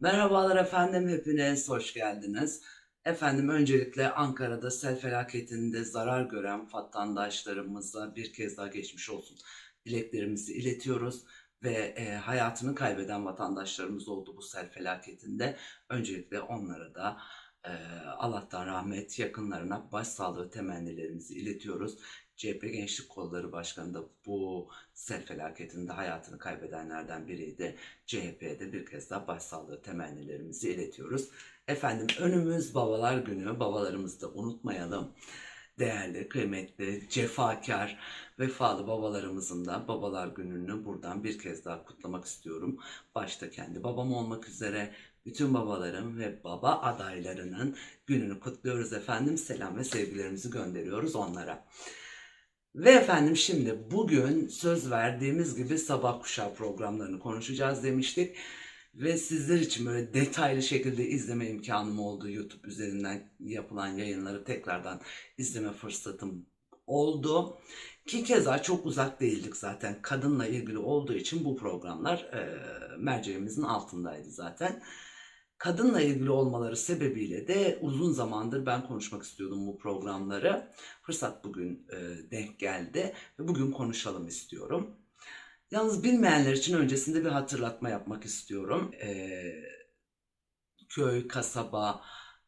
Merhabalar efendim, hepiniz hoş geldiniz. Efendim öncelikle Ankara'da sel felaketinde zarar gören vatandaşlarımıza bir kez daha geçmiş olsun dileklerimizi iletiyoruz ve e, hayatını kaybeden vatandaşlarımız oldu bu sel felaketinde. Öncelikle onlara da e, Allah'tan rahmet, yakınlarına başsağlığı temennilerimizi iletiyoruz. CHP Gençlik Kolları Başkanı da bu sel felaketinde hayatını kaybedenlerden biriydi. CHP'de bir kez daha başsağlığı temennilerimizi iletiyoruz. Efendim önümüz babalar günü. Babalarımızı da unutmayalım. Değerli, kıymetli, cefakar, vefalı babalarımızın da babalar gününü buradan bir kez daha kutlamak istiyorum. Başta kendi babam olmak üzere bütün babaların ve baba adaylarının gününü kutluyoruz efendim. Selam ve sevgilerimizi gönderiyoruz onlara. Ve efendim şimdi bugün söz verdiğimiz gibi sabah kuşağı programlarını konuşacağız demiştik. Ve sizler için böyle detaylı şekilde izleme imkanım oldu. YouTube üzerinden yapılan yayınları tekrardan izleme fırsatım oldu. Ki keza çok uzak değildik zaten. Kadınla ilgili olduğu için bu programlar e, merceğimizin altındaydı zaten. Kadınla ilgili olmaları sebebiyle de uzun zamandır ben konuşmak istiyordum bu programları. Fırsat bugün e, denk geldi ve bugün konuşalım istiyorum. Yalnız bilmeyenler için öncesinde bir hatırlatma yapmak istiyorum. Ee, köy, kasaba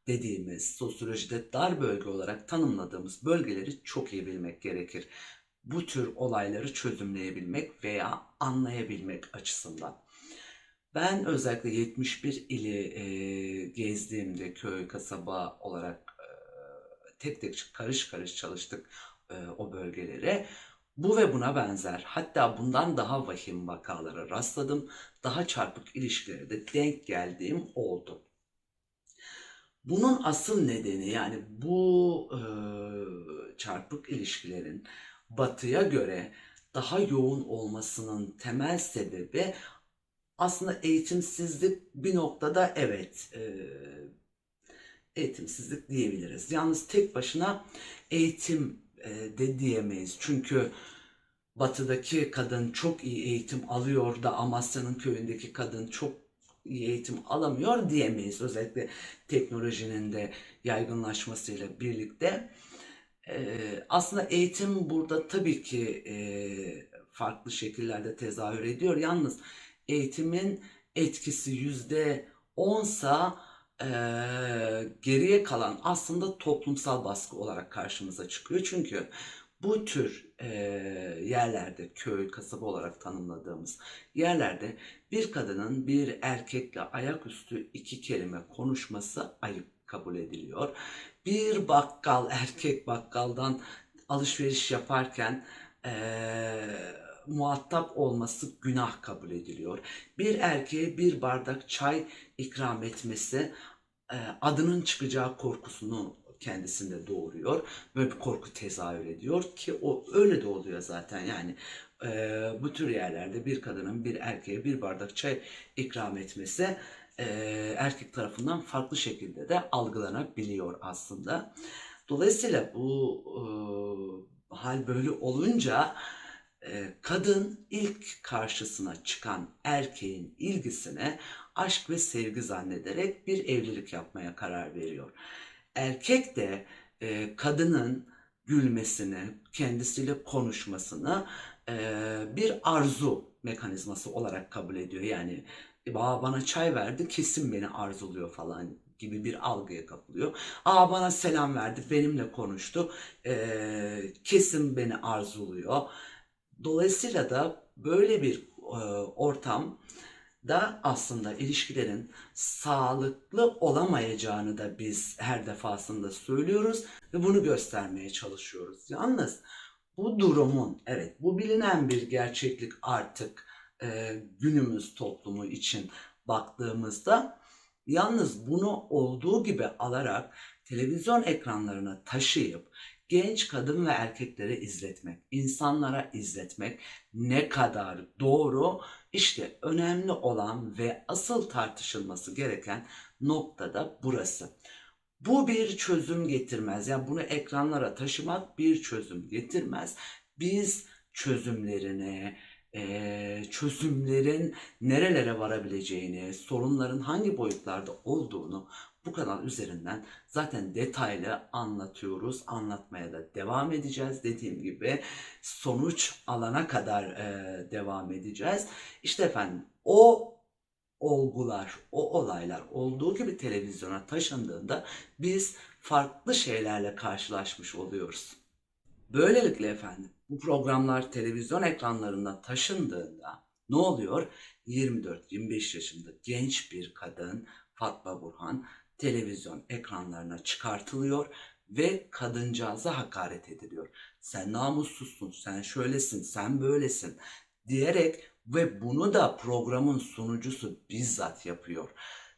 dediğimiz sosyolojide dar bölge olarak tanımladığımız bölgeleri çok iyi bilmek gerekir. Bu tür olayları çözümleyebilmek veya anlayabilmek açısından. Ben özellikle 71 ili e, gezdiğimde köy, kasaba olarak e, tek tek karış karış çalıştık e, o bölgelere. Bu ve buna benzer hatta bundan daha vahim vakalara rastladım. Daha çarpık ilişkilere de denk geldiğim oldu. Bunun asıl nedeni yani bu e, çarpık ilişkilerin batıya göre daha yoğun olmasının temel sebebi aslında eğitimsizlik bir noktada evet e, eğitimsizlik diyebiliriz. Yalnız tek başına eğitim de diyemeyiz. Çünkü batıdaki kadın çok iyi eğitim alıyor da Amasya'nın köyündeki kadın çok iyi eğitim alamıyor diyemeyiz. Özellikle teknolojinin de yaygınlaşmasıyla birlikte. Aslında eğitim burada tabii ki farklı şekillerde tezahür ediyor. Yalnız eğitimin etkisi yüzde onsa e, geriye kalan aslında toplumsal baskı olarak karşımıza çıkıyor. Çünkü bu tür e, yerlerde köy, kasaba olarak tanımladığımız yerlerde bir kadının bir erkekle ayaküstü iki kelime konuşması ayıp kabul ediliyor. Bir bakkal erkek bakkaldan alışveriş yaparken eee muhatap olması günah kabul ediliyor. Bir erkeğe bir bardak çay ikram etmesi e, adının çıkacağı korkusunu kendisinde doğuruyor. Böyle bir korku tezahür ediyor ki o öyle de oluyor zaten yani e, bu tür yerlerde bir kadının bir erkeğe bir bardak çay ikram etmesi e, erkek tarafından farklı şekilde de algılanabiliyor aslında. Dolayısıyla bu e, hal böyle olunca kadın ilk karşısına çıkan erkeğin ilgisine aşk ve sevgi zannederek bir evlilik yapmaya karar veriyor. Erkek de e, kadının gülmesini, kendisiyle konuşmasını e, bir arzu mekanizması olarak kabul ediyor. Yani Aa, bana çay verdi kesin beni arzuluyor falan gibi bir algıya kapılıyor. Aa bana selam verdi, benimle konuştu, e, kesin beni arzuluyor Dolayısıyla da böyle bir e, ortam da aslında ilişkilerin sağlıklı olamayacağını da biz her defasında söylüyoruz ve bunu göstermeye çalışıyoruz. Yalnız bu durumun evet bu bilinen bir gerçeklik artık e, günümüz toplumu için baktığımızda yalnız bunu olduğu gibi alarak televizyon ekranlarına taşıyıp genç kadın ve erkeklere izletmek, insanlara izletmek ne kadar doğru? İşte önemli olan ve asıl tartışılması gereken nokta da burası. Bu bir çözüm getirmez. Yani bunu ekranlara taşımak bir çözüm getirmez. Biz çözümlerini eee, çözümlerin nerelere varabileceğini, sorunların hangi boyutlarda olduğunu bu kanal üzerinden zaten detaylı anlatıyoruz. Anlatmaya da devam edeceğiz. Dediğim gibi sonuç alana kadar eee, devam edeceğiz. İşte efendim o olgular, o olaylar olduğu gibi televizyona taşındığında biz farklı şeylerle karşılaşmış oluyoruz. Böylelikle efendim bu programlar televizyon ekranlarına taşındığında ne oluyor? 24-25 yaşında genç bir kadın Fatma Burhan televizyon ekranlarına çıkartılıyor ve kadıncağıza hakaret ediliyor. Sen namussuzsun, sen şöylesin, sen böylesin diyerek ve bunu da programın sunucusu bizzat yapıyor.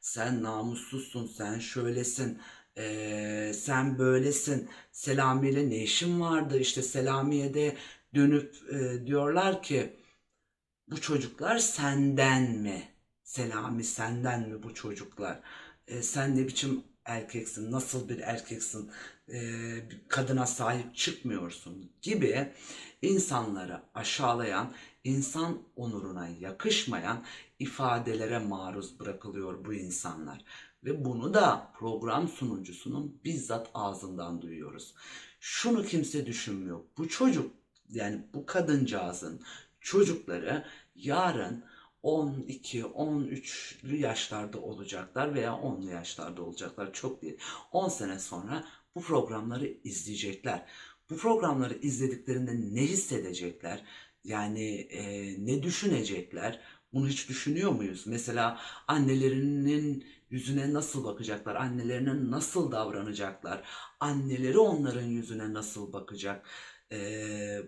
Sen namussuzsun, sen şöylesin, eee, sen böylesin. Selami ile ne işin vardı? İşte Selami'ye de dönüp eee, diyorlar ki bu çocuklar senden mi? Selami senden mi bu çocuklar? E, sen ne biçim erkeksin? Nasıl bir erkeksin? E, kadına sahip çıkmıyorsun gibi insanları aşağılayan, insan onuruna yakışmayan ifadelere maruz bırakılıyor bu insanlar. Ve bunu da program sunucusunun bizzat ağzından duyuyoruz. Şunu kimse düşünmüyor. Bu çocuk yani bu kadıncağızın çocukları yarın 12-13'lü yaşlarda olacaklar veya 10'lu yaşlarda olacaklar. Çok değil. 10 sene sonra bu programları izleyecekler. Bu programları izlediklerinde ne hissedecekler? Yani e, ne düşünecekler? Bunu hiç düşünüyor muyuz? Mesela annelerinin yüzüne nasıl bakacaklar? Annelerine nasıl davranacaklar? Anneleri onların yüzüne nasıl bakacak? Ee,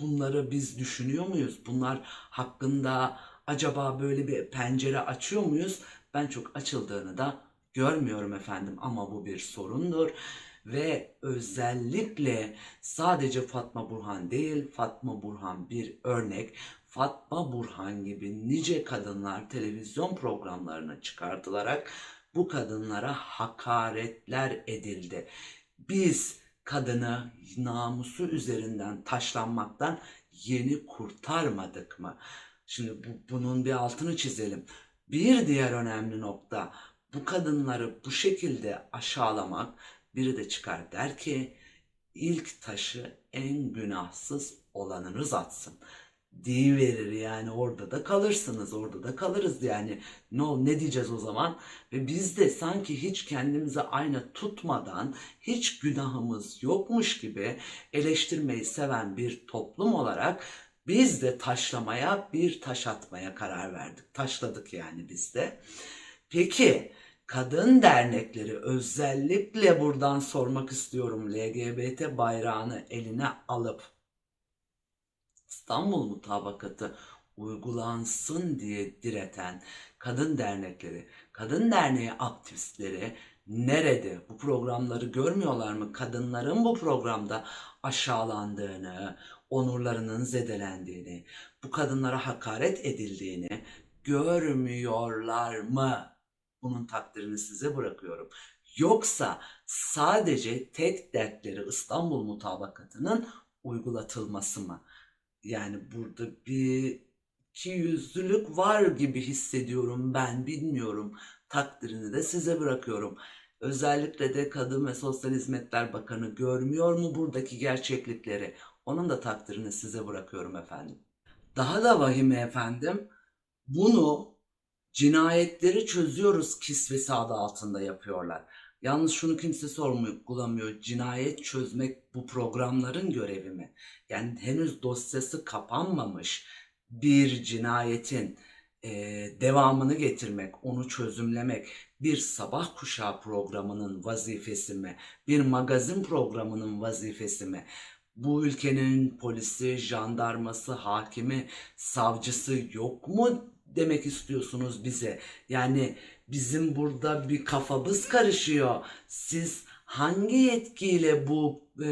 bunları biz düşünüyor muyuz? Bunlar hakkında acaba böyle bir pencere açıyor muyuz? Ben çok açıldığını da görmüyorum efendim ama bu bir sorundur. Ve özellikle sadece Fatma Burhan değil, Fatma Burhan bir örnek. Fatma Burhan gibi nice kadınlar televizyon programlarına çıkartılarak bu kadınlara hakaretler edildi. Biz kadını namusu üzerinden taşlanmaktan yeni kurtarmadık mı? Şimdi bu, bunun bir altını çizelim. Bir diğer önemli nokta bu kadınları bu şekilde aşağılamak. Biri de çıkar der ki ilk taşı en günahsız olanınız atsın. Verir yani orada da kalırsınız orada da kalırız. Yani ne ol ne diyeceğiz o zaman? Ve biz de sanki hiç kendimize ayna tutmadan hiç günahımız yokmuş gibi eleştirmeyi seven bir toplum olarak biz de taşlamaya bir taş atmaya karar verdik taşladık yani biz de peki kadın dernekleri özellikle buradan sormak istiyorum LGBT bayrağını eline alıp İstanbul Mutabakatı uygulansın diye direten kadın dernekleri, kadın derneği aktivistleri nerede? Bu programları görmüyorlar mı? Kadınların bu programda aşağılandığını, onurlarının zedelendiğini, bu kadınlara hakaret edildiğini görmüyorlar mı? Bunun takdirini size bırakıyorum. Yoksa sadece tek dertleri İstanbul Mutabakatı'nın uygulatılması mı? Yani burada bir iki yüzlülük var gibi hissediyorum ben bilmiyorum. Takdirini de size bırakıyorum. Özellikle de Kadın ve Sosyal Hizmetler Bakanı görmüyor mu buradaki gerçeklikleri? Onun da takdirini size bırakıyorum efendim. Daha da vahime efendim. Bunu cinayetleri çözüyoruz kisvesi adı altında yapıyorlar. Yalnız şunu kimse sorgulamıyor. Cinayet çözmek bu programların görevi mi? Yani henüz dosyası kapanmamış bir cinayetin e, devamını getirmek, onu çözümlemek bir sabah kuşağı programının vazifesi mi? Bir magazin programının vazifesi mi? Bu ülkenin polisi, jandarması, hakimi, savcısı yok mu demek istiyorsunuz bize? Yani bizim burada bir kafamız karışıyor. Siz hangi yetkiyle bu e,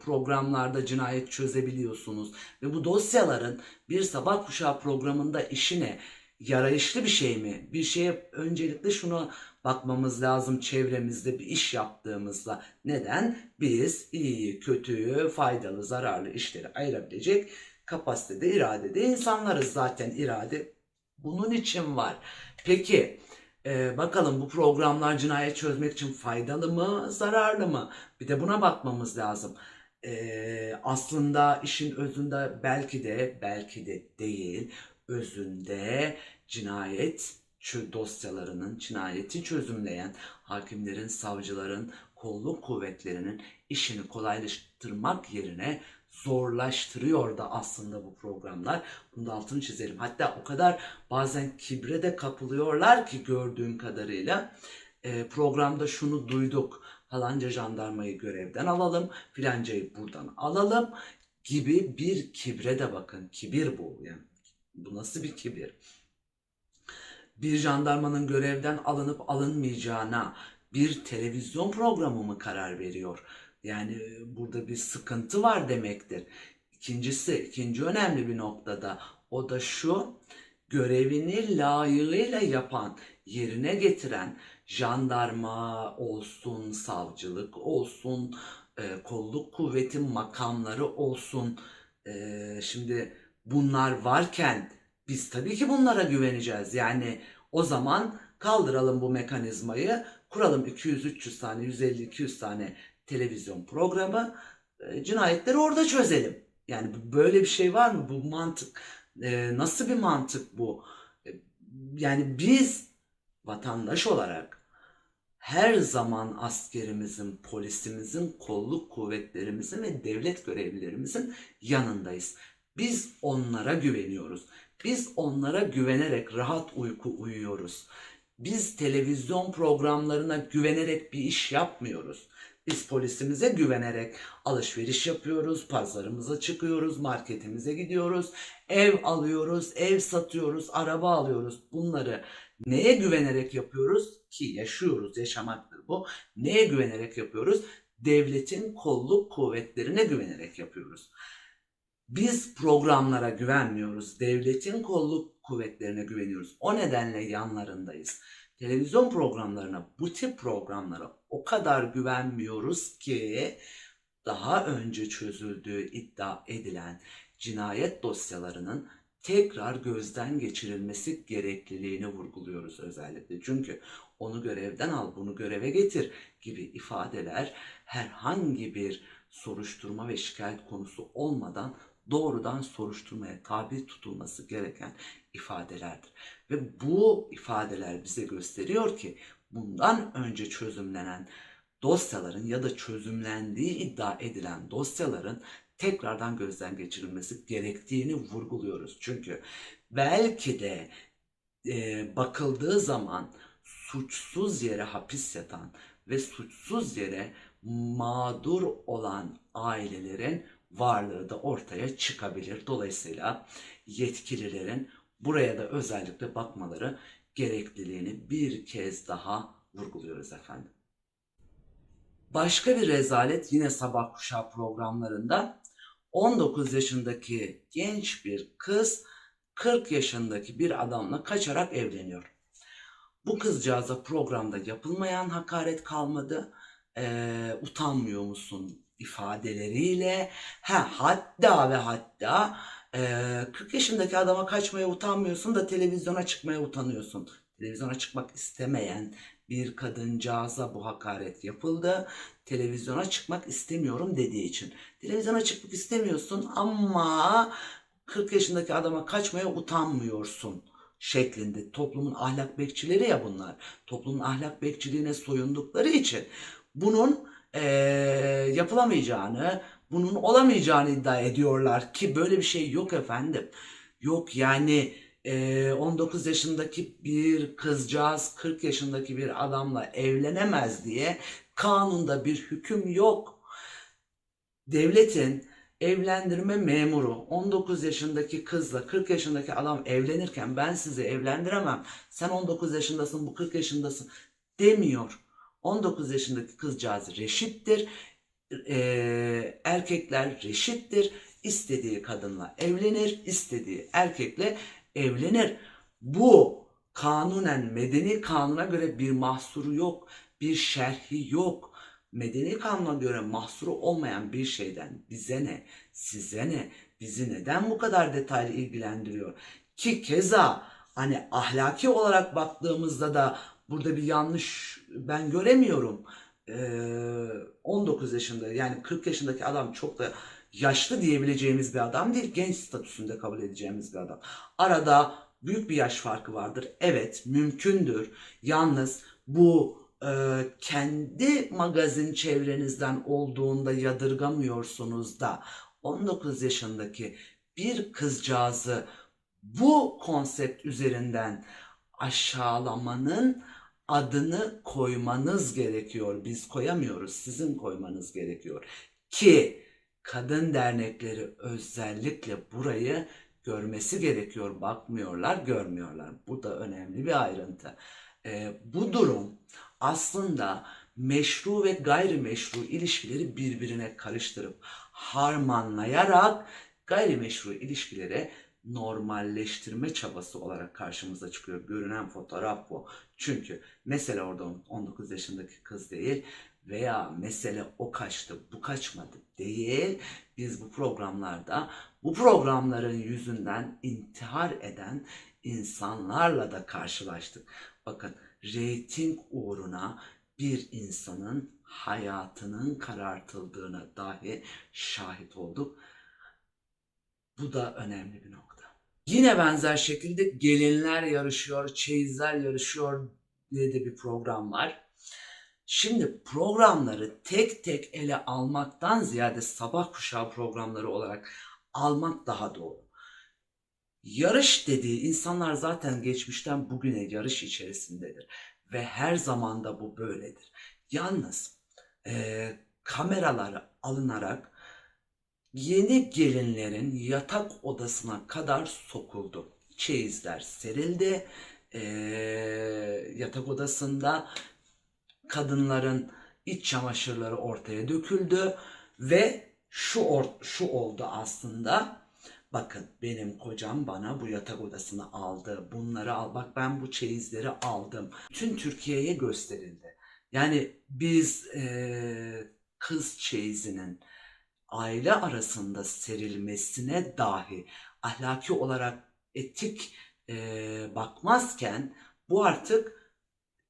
programlarda cinayet çözebiliyorsunuz? Ve bu dosyaların bir sabah kuşağı programında işine yarayışlı bir şey mi? Bir şeye öncelikle şunu bakmamız lazım çevremizde bir iş yaptığımızda. Neden? Biz iyi, kötüyü, faydalı, zararlı işleri ayırabilecek kapasitede, iradede insanlarız zaten irade. Bunun için var. Peki e, bakalım bu programlar cinayet çözmek için faydalı mı, zararlı mı? Bir de buna bakmamız lazım. E, aslında işin özünde belki de, belki de değil, özünde cinayet dosyalarının, cinayeti çözümleyen hakimlerin, savcıların, kolluk kuvvetlerinin işini kolaylaştırmak yerine zorlaştırıyor da aslında bu programlar. Bunu da altını çizelim. Hatta o kadar bazen kibre de kapılıyorlar ki gördüğüm kadarıyla e, programda şunu duyduk. Falanca jandarmayı görevden alalım, filancayı buradan alalım gibi bir kibre de bakın. Kibir bu. Yani bu nasıl bir kibir? Bir jandarmanın görevden alınıp alınmayacağına bir televizyon programı mı karar veriyor? Yani e, burada bir sıkıntı var demektir. İkincisi, ikinci önemli bir noktada o da şu, görevini layığıyla yapan, yerine getiren jandarma olsun, savcılık olsun, e, kolluk kuvvetin makamları olsun. E, şimdi bunlar varken biz tabii ki bunlara güveneceğiz. Yani o zaman kaldıralım bu mekanizmayı, kuralım 200-300 tane, 150-200 tane televizyon programı, e, cinayetleri orada çözelim. Yani böyle bir şey var mı? Bu mantık e, nasıl bir mantık bu? E, Yani biz vatandaş olarak her zaman askerimizin, polisimizin, kolluk kuvvetlerimizin ve devlet görevlilerimizin yanındayız. Biz onlara güveniyoruz. Biz onlara güvenerek rahat uyku uyuyoruz. Biz televizyon programlarına güvenerek bir iş yapmıyoruz. Biz polisimize güvenerek alışveriş yapıyoruz, pazarımıza çıkıyoruz, marketimize gidiyoruz, ev alıyoruz, ev satıyoruz, araba alıyoruz. Bunları neye güvenerek yapıyoruz ki yaşıyoruz, yaşamaktır bu. Neye güvenerek yapıyoruz? Devletin kolluk kuvvetlerine güvenerek yapıyoruz. Biz programlara güvenmiyoruz. Devletin kolluk kuvvetlerine güveniyoruz. O nedenle yanlarındayız. Televizyon programlarına, bu tip programlara o kadar güvenmiyoruz ki daha önce çözüldüğü iddia edilen cinayet dosyalarının tekrar gözden geçirilmesi gerekliliğini vurguluyoruz özellikle. Çünkü onu görevden al, bunu göreve getir gibi ifadeler herhangi bir soruşturma ve şikayet konusu olmadan doğrudan soruşturmaya tabi tutulması gereken ifadelerdir. Ve bu ifadeler bize gösteriyor ki bundan önce çözümlenen dosyaların ya da çözümlendiği iddia edilen dosyaların tekrardan gözden geçirilmesi gerektiğini vurguluyoruz. Çünkü belki de e, bakıldığı zaman suçsuz yere hapis yatan ve suçsuz yere mağdur olan ailelerin varlığı da ortaya çıkabilir. Dolayısıyla yetkililerin buraya da özellikle bakmaları gerekliliğini bir kez daha vurguluyoruz efendim. Başka bir rezalet yine sabah kuşağı programlarında 19 yaşındaki genç bir kız 40 yaşındaki bir adamla kaçarak evleniyor. Bu kızcağıza programda yapılmayan hakaret kalmadı. Ee, utanmıyor musun ifadeleriyle. Ha, hatta ve hatta ee, 40 yaşındaki adama kaçmaya utanmıyorsun da televizyona çıkmaya utanıyorsun. Televizyona çıkmak istemeyen bir kadıncağıza bu hakaret yapıldı. Televizyona çıkmak istemiyorum dediği için. Televizyona çıkmak istemiyorsun ama 40 yaşındaki adama kaçmaya utanmıyorsun şeklinde. Toplumun ahlak bekçileri ya bunlar. Toplumun ahlak bekçiliğine soyundukları için bunun eee, yapılamayacağını, bunun olamayacağını iddia ediyorlar ki böyle bir şey yok efendim. Yok yani eee, 19 yaşındaki bir kızcağız 40 yaşındaki bir adamla evlenemez diye kanunda bir hüküm yok. Devletin evlendirme memuru 19 yaşındaki kızla 40 yaşındaki adam evlenirken ben sizi evlendiremem. Sen 19 yaşındasın, bu 40 yaşındasın demiyor. 19 yaşındaki kızcağız reşittir. Ee, erkekler reşittir. İstediği kadınla evlenir, istediği erkekle evlenir. Bu kanunen medeni kanuna göre bir mahsuru yok, bir şerhi yok. Medeni kanuna göre mahsuru olmayan bir şeyden bize ne, size ne, bizi neden bu kadar detaylı ilgilendiriyor? Ki keza hani ahlaki olarak baktığımızda da burada bir yanlış ben göremiyorum. Ee, 19 yaşında yani 40 yaşındaki adam çok da yaşlı diyebileceğimiz bir adam değil. Genç statüsünde kabul edeceğimiz bir adam. Arada büyük bir yaş farkı vardır. Evet mümkündür. Yalnız bu e, kendi magazin çevrenizden olduğunda yadırgamıyorsunuz da 19 yaşındaki bir kızcağızı bu konsept üzerinden aşağılamanın adını koymanız gerekiyor. Biz koyamıyoruz. Sizin koymanız gerekiyor. Ki kadın dernekleri özellikle burayı görmesi gerekiyor. Bakmıyorlar, görmüyorlar. Bu da önemli bir ayrıntı. Ee, bu durum aslında meşru ve gayrimeşru ilişkileri birbirine karıştırıp harmanlayarak gayrimeşru ilişkilere normalleştirme çabası olarak karşımıza çıkıyor. Görünen fotoğraf bu. Çünkü mesele orada 19 yaşındaki kız değil veya mesele o kaçtı bu kaçmadı değil. Biz bu programlarda bu programların yüzünden intihar eden insanlarla da karşılaştık. Bakın reyting uğruna bir insanın hayatının karartıldığına dahi şahit olduk. Bu da önemli bir nokta. Yine benzer şekilde gelinler yarışıyor, çeyizler yarışıyor diye de bir program var. Şimdi programları tek tek ele almaktan ziyade sabah kuşağı programları olarak almak daha doğru. Yarış dediği insanlar zaten geçmişten bugüne yarış içerisindedir ve her zaman da bu böyledir. Yalnız eee kameralar alınarak yeni gelinlerin yatak odasına kadar sokuldu. Çeyizler serildi. Eee, yatak odasında kadınların iç çamaşırları ortaya döküldü ve şu or- şu oldu aslında. Bakın benim kocam bana bu yatak odasını aldı. Bunları al. Bak ben bu çeyizleri aldım. Tüm Türkiye'ye gösterildi. Yani biz eee, kız çeyizinin aile arasında serilmesine dahi ahlaki olarak etik eee, bakmazken bu artık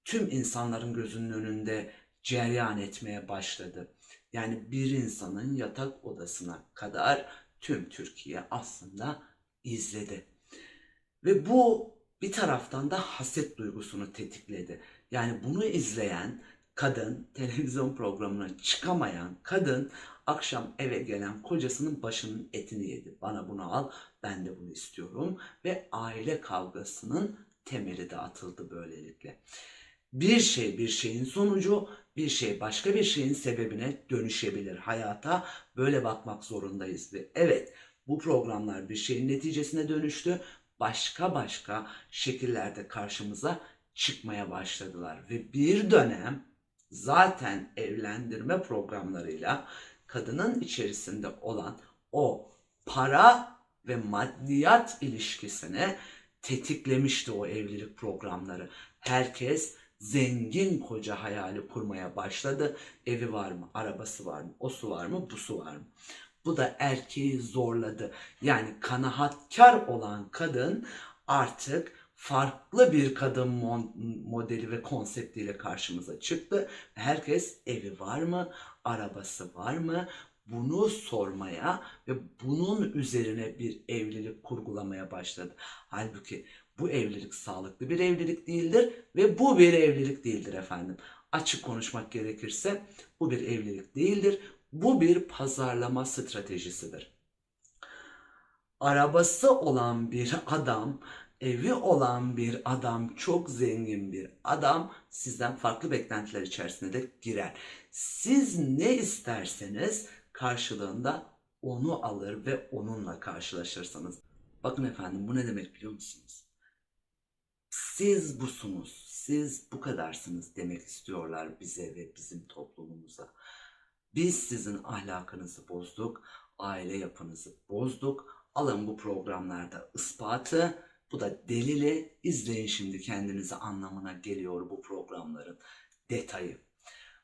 tüm insanların gözünün önünde cereyan etmeye başladı. Yani bir insanın yatak odasına kadar tüm Türkiye aslında izledi. Ve bu bir taraftan da haset duygusunu tetikledi. Yani bunu izleyen kadın, televizyon programına çıkamayan kadın akşam eve gelen kocasının başının etini yedi. Bana bunu al, ben de bunu istiyorum ve aile kavgasının temeli de atıldı böylelikle. Bir şey bir şeyin sonucu, bir şey başka bir şeyin sebebine dönüşebilir. Hayata böyle bakmak zorundayız ve evet bu programlar bir şeyin neticesine dönüştü. Başka başka şekillerde karşımıza çıkmaya başladılar ve bir dönem zaten evlendirme programlarıyla kadının içerisinde olan o para ve maddiyat ilişkisini tetiklemişti o evlilik programları. Herkes zengin koca hayali kurmaya başladı. Evi var mı, arabası var mı, o su var mı, bu su var mı? Bu da erkeği zorladı. Yani kanaatkar olan kadın artık farklı bir kadın modeli ve konseptiyle karşımıza çıktı. Herkes evi var mı, arabası var mı? Bunu sormaya ve bunun üzerine bir evlilik kurgulamaya başladı. Halbuki bu evlilik sağlıklı bir evlilik değildir ve bu bir evlilik değildir efendim. Açık konuşmak gerekirse bu bir evlilik değildir. Bu bir pazarlama stratejisidir. Arabası olan bir adam, evi olan bir adam, çok zengin bir adam sizden farklı beklentiler içerisine de girer. Siz ne isterseniz karşılığında onu alır ve onunla karşılaşırsınız. Bakın efendim bu ne demek biliyor musunuz? Siz busunuz, siz bu kadarsınız demek istiyorlar bize ve bizim toplumumuza. Biz sizin ahlakınızı bozduk, aile yapınızı bozduk. Alın bu programlarda ispatı, bu da delili. İzleyin şimdi kendinizi anlamına geliyor bu programların detayı.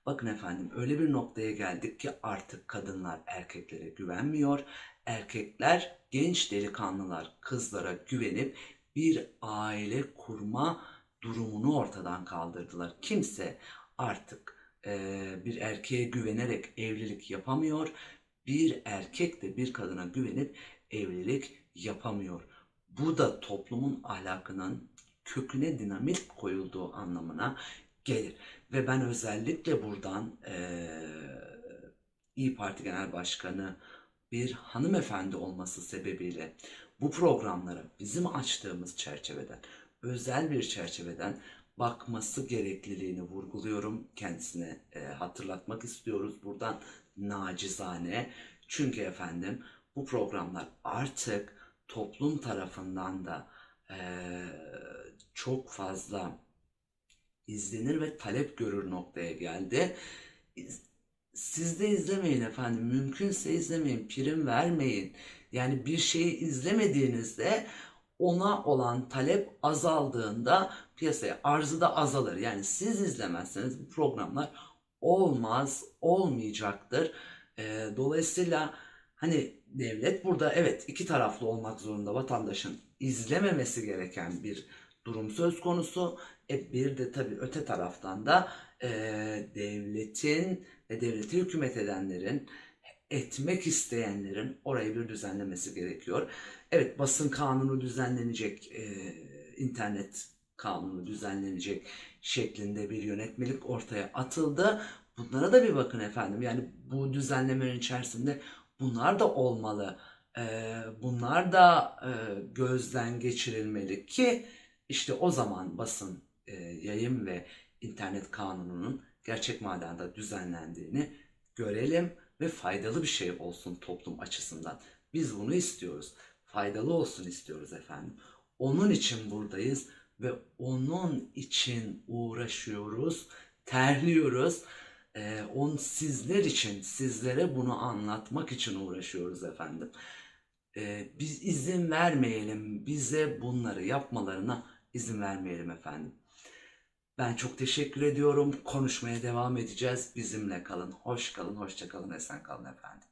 Bakın efendim öyle bir noktaya geldik ki artık kadınlar erkeklere güvenmiyor. Erkekler genç delikanlılar kızlara güvenip bir aile kurma durumunu ortadan kaldırdılar. Kimse artık eee, bir erkeğe güvenerek evlilik yapamıyor. Bir erkek de bir kadına güvenip evlilik yapamıyor. Bu da toplumun ahlakının köküne dinamit koyulduğu anlamına gelir. Ve ben özellikle buradan eee İyi Parti Genel Başkanı bir hanımefendi olması sebebiyle bu programlara bizim açtığımız çerçeveden, özel bir çerçeveden bakması gerekliliğini vurguluyorum. Kendisine e, hatırlatmak istiyoruz buradan nacizane. Çünkü efendim bu programlar artık toplum tarafından da e, çok fazla izlenir ve talep görür noktaya geldi. İz- Siz de izlemeyin efendim. Mümkünse izlemeyin. Prim vermeyin. Yani bir şeyi izlemediğinizde ona olan talep azaldığında piyasaya arzı da azalır. Yani siz izlemezseniz bu programlar olmaz, olmayacaktır. Ee, dolayısıyla hani devlet burada evet iki taraflı olmak zorunda vatandaşın izlememesi gereken bir durum söz konusu. E bir de tabii öte taraftan da e, devletin ve devlete hükümet edenlerin etmek isteyenlerin orayı bir düzenlemesi gerekiyor. Evet basın kanunu düzenlenecek, e, internet kanunu düzenlenecek şeklinde bir yönetmelik ortaya atıldı. Bunlara da bir bakın efendim. Yani bu düzenlemenin içerisinde bunlar da olmalı. Bunlar da gözden geçirilmeli ki işte o zaman basın, e, yayın ve internet kanununun gerçek manada düzenlendiğini görelim ve faydalı bir şey olsun toplum açısından. Biz bunu istiyoruz. Faydalı olsun istiyoruz efendim. Onun için buradayız ve onun için uğraşıyoruz, terliyoruz. Ee, on sizler için, sizlere bunu anlatmak için uğraşıyoruz efendim. Ee, biz izin vermeyelim, bize bunları yapmalarına izin vermeyelim efendim. Ben çok teşekkür ediyorum. Konuşmaya devam edeceğiz. Bizimle kalın. Hoş kalın, hoşça kalın, esen kalın efendim.